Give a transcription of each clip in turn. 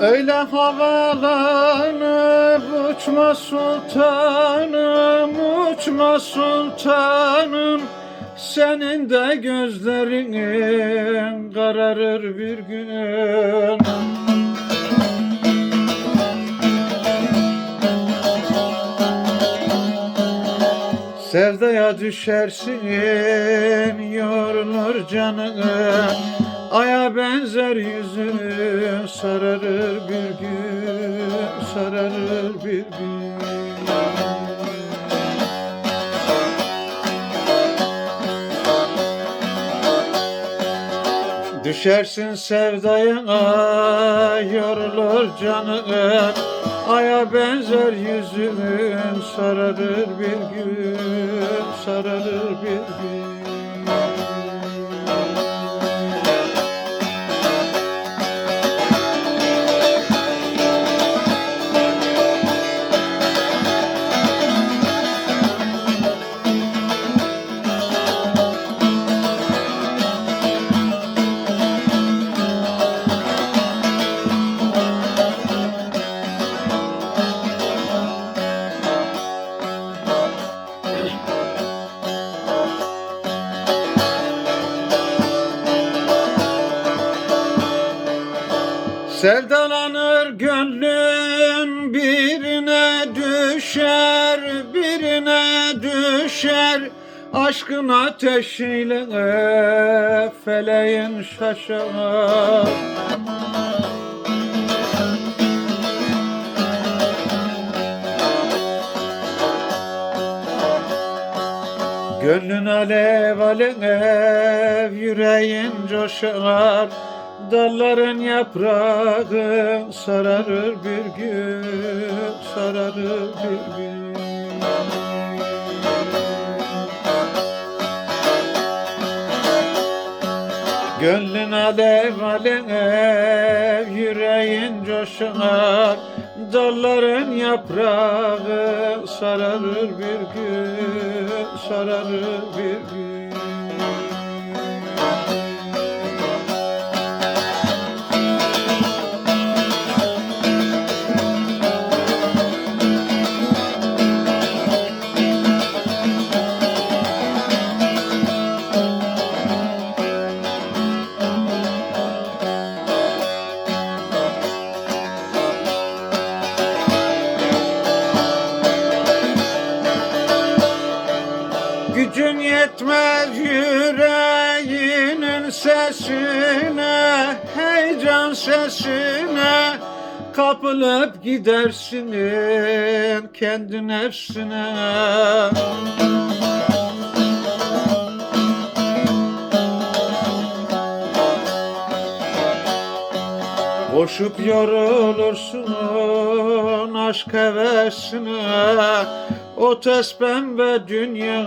Öyle havalanıp uçma sultanım, uçma sultanım. Senin de gözlerin kararır bir gün. Sevdaya düşersin, yorulur canın Aya benzer yüzün, sararır bir gün, sararır bir gün. Düşersin sevdaya, yorulur canın Aya benzer yüzün, sararır bir gün, sararır bir gün Sevdalanır gönlün birine düşer, birine düşer. Aşkın ateşiyle feleğin şaşar Gönlün alev alev, yüreğin coşar Dalların yaprağı sararır bir gün, sararır bir gün. Gönlün alev alev, yüreğin coşar. Dalların yaprağı sararır bir gün, sararır bir gün Yetmez yüreğinin sesine Heyecan sesine Kapılıp gidersin kendi nefsine. Koşup yorulursun aşk hevesine O tez pembe dünya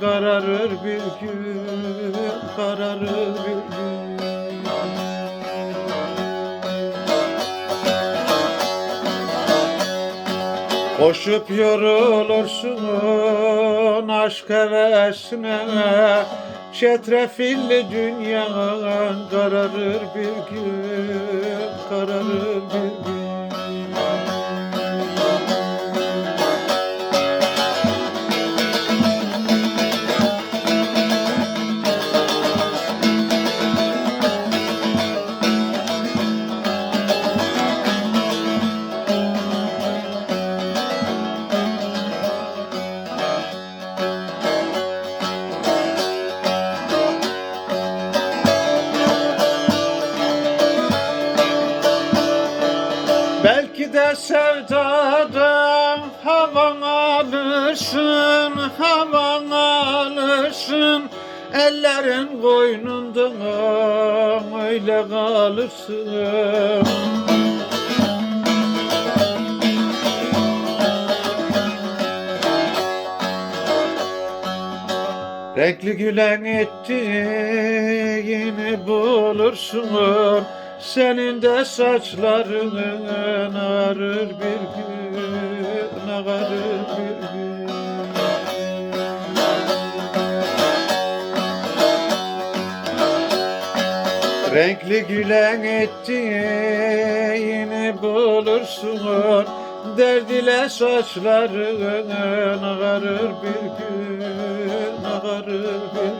kararır bir gün Kararır bir gün. Koşup yorulursun aşk hevesine Çetrefilli dünya kararır bir gün Kararır bir gün De sevdadan havan alırsın, havan alırsın Ellerin koynunda öyle kalırsın. Renkli gülen ettiğini bulursun Senin de saçların ağarır bir gün Ağarır bir gün. Renkli gülen ettiğini olursun Derd ile saçların ağarır bir gün Ağarır bir gün